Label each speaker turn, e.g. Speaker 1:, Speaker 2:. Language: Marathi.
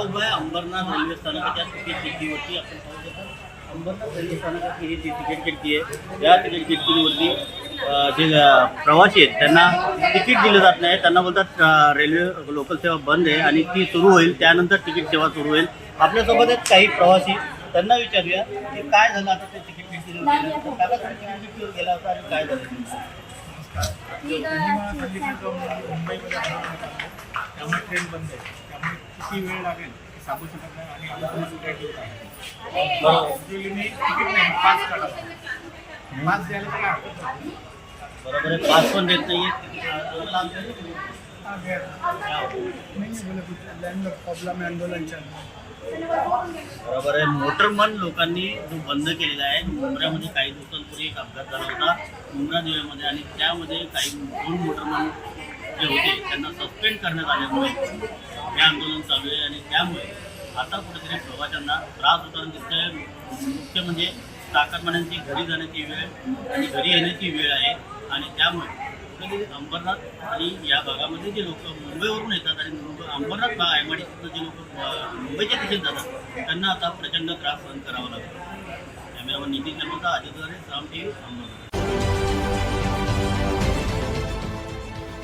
Speaker 1: उभं आहे अंबरनाथ रेल्वे स्थानकाच्या तिकीट खिडकीवरती आपण पाहू शकतो. अंबरनाथ रेल्वे स्थानकाची ही जी तिकीट खिडकी आहे या तिकीट खिडकीवरती जे प्रवासी आहेत त्यांना तिकीट दिलं जात नाही. त्यांना बोलतात रेल्वे लोकल सेवा बंद आहे आणि ती सुरू होईल त्यानंतर तिकीट सेवा सुरू होईल. आपल्यासोबत आहेत काही प्रवासी त्यांना विचारूया की काय झालं आता ते तिकीट गेला होता. आणि काय झालं?
Speaker 2: मुंबईमध्ये त्यामुळे ट्रेन बंद आहे. किती वेळ लागेल सांगू शकत नाही आणि
Speaker 1: बरोबर.
Speaker 2: ॲक्च्युली मी तिकीट नाही पास काढा. पास द्यायला काही हरकत नाही
Speaker 1: बरोबर आहे. पास पण देत नाहीये.
Speaker 3: प्रॉब्लम आंदोलन चल रहा है
Speaker 1: बरोबर आहे. मोटरमन लोकांनी जो बंद केलेला आहे मुंब्र्यामध्ये काही दिवसांपूर्वी एक अपघात झाला होता मुंब्रा जिल्ह्यामध्ये आणि त्यामध्ये काही दोन मोटरमन जे होते त्यांना सस्पेंड करण्यात आल्यामुळे हे आंदोलन चालू आहे आणि त्यामुळे आता कुठेतरी प्रवाशांना त्रास होताना दिसतोय मुख्य म्हणजे चाकरमान्यांची घरी जाण्याची वेळ आणि घरी येण्याची वेळ आहे आणि त्यामुळे अंबरनाथ आणि या भागामध्ये जे लोक मुंबईवरून येतात आणि अंबरनाथ भाग एम जे लोक मुंबईच्या दिशेने जातात त्यांना आता प्रचंड त्रास सहन करावा लागतो. कॅमेरामन नितीन शर्माचा अजितवारे रामदेव अंबरनाथ.